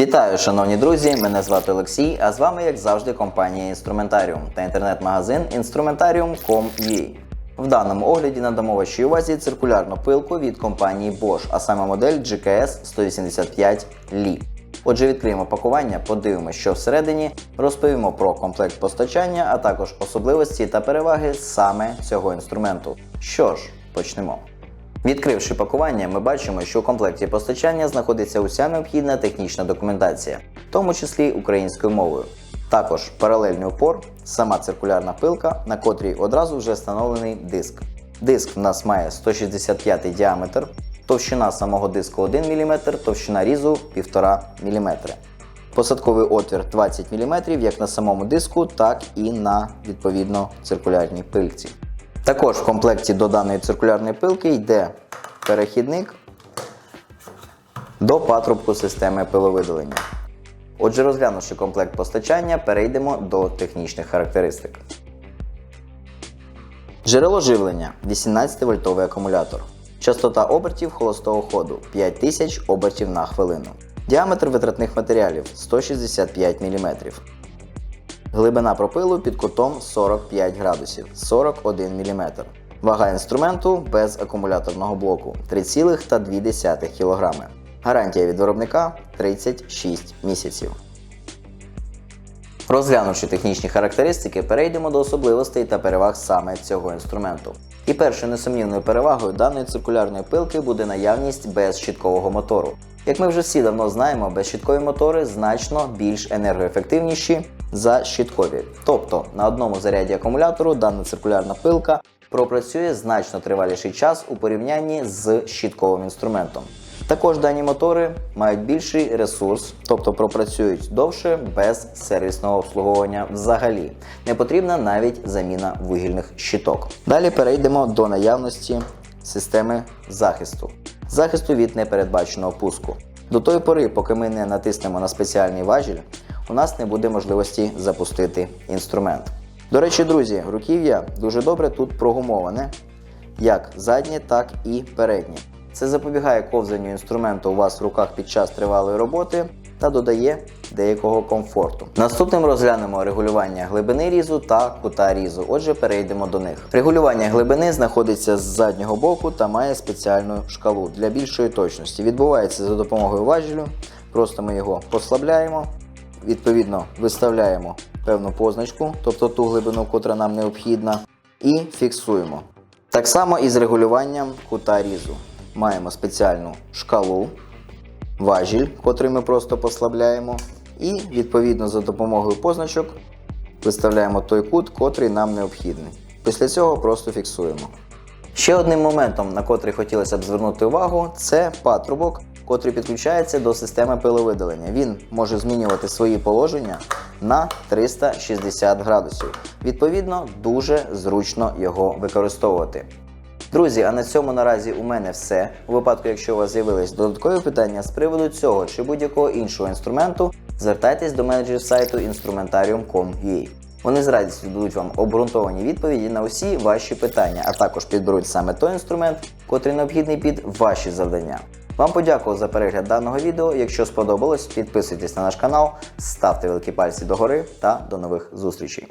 Вітаю, шановні друзі! Мене звати Олексій, а з вами, як завжди, компанія Інструментаріум та інтернет-магазин Instrumentarium.com.ua. В даному огляді надамо вашій увазі циркулярну пилку від компанії Bosch, а саме модель GKS 185 Li. Отже, відкриємо пакування, подивимося, що всередині, розповімо про комплект постачання, а також особливості та переваги саме цього інструменту. Що ж, почнемо. Відкривши пакування, ми бачимо, що у комплекті постачання знаходиться уся необхідна технічна документація, в тому числі українською мовою. Також паралельний упор, сама циркулярна пилка, на котрій одразу вже встановлений диск. Диск в нас має 165 діаметр, товщина самого диску 1 мм, товщина різу 1,5 мм. Посадковий отвір 20 мм як на самому диску, так і на відповідно циркулярній пильці. Також в комплекті до даної циркулярної пилки йде перехідник до патрубку системи пиловидалення. Отже, розглянувши комплект постачання, перейдемо до технічних характеристик. Джерело живлення 18 вольтовий акумулятор. Частота обертів холостого ходу 5000 обертів на хвилину. Діаметр витратних матеріалів 165 мм. Глибина пропилу під кутом 45 градусів 41 мм. Вага інструменту без акумуляторного блоку 3,2 кг. Гарантія від виробника 36 місяців. Розглянувши технічні характеристики, перейдемо до особливостей та переваг саме цього інструменту. І першою несумнівною перевагою даної циркулярної пилки буде наявність безщіткового мотору. Як ми вже всі давно знаємо, безщіткові мотори значно більш енергоефективніші за щіткові. Тобто на одному заряді акумулятору дана циркулярна пилка пропрацює значно триваліший час у порівнянні з щітковим інструментом. Також дані мотори мають більший ресурс, тобто пропрацюють довше без сервісного обслуговування взагалі. Не потрібна навіть заміна вугільних щиток. Далі перейдемо до наявності системи захисту. Захисту від непередбаченого пуску. До тої пори, поки ми не натиснемо на спеціальний важіль, у нас не буде можливості запустити інструмент. До речі, друзі, руків'я дуже добре тут прогумоване, як заднє, так і переднє. Це запобігає ковзанню інструменту у вас в руках під час тривалої роботи та додає деякого комфорту. Наступним розглянемо регулювання глибини різу та кута різу. Отже, перейдемо до них. Регулювання глибини знаходиться з заднього боку та має спеціальну шкалу для більшої точності. Відбувається за допомогою важелю. Просто ми його послабляємо, відповідно виставляємо певну позначку, тобто ту глибину, котра нам необхідна, і фіксуємо. Так само і з регулюванням кута різу. Маємо спеціальну шкалу, важіль, котрий ми просто послабляємо, і відповідно за допомогою позначок виставляємо той кут, котрий нам необхідний. Після цього просто фіксуємо. Ще одним моментом, на котрий хотілося б звернути увагу, це патрубок, котрий підключається до системи пиловидалення. Він може змінювати свої положення на 360 градусів. Відповідно, дуже зручно його використовувати. Друзі, а на цьому наразі у мене все. У випадку, якщо у вас з'явились додаткові питання з приводу цього чи будь-якого іншого інструменту, звертайтесь до менеджерів сайту instrumentarium.com.ua. Вони з радістю дадуть вам обґрунтовані відповіді на усі ваші питання, а також підберуть саме той інструмент, котрий необхідний під ваші завдання. Вам подякував за перегляд даного відео. Якщо сподобалось, підписуйтесь на наш канал, ставте великі пальці догори та до нових зустрічей.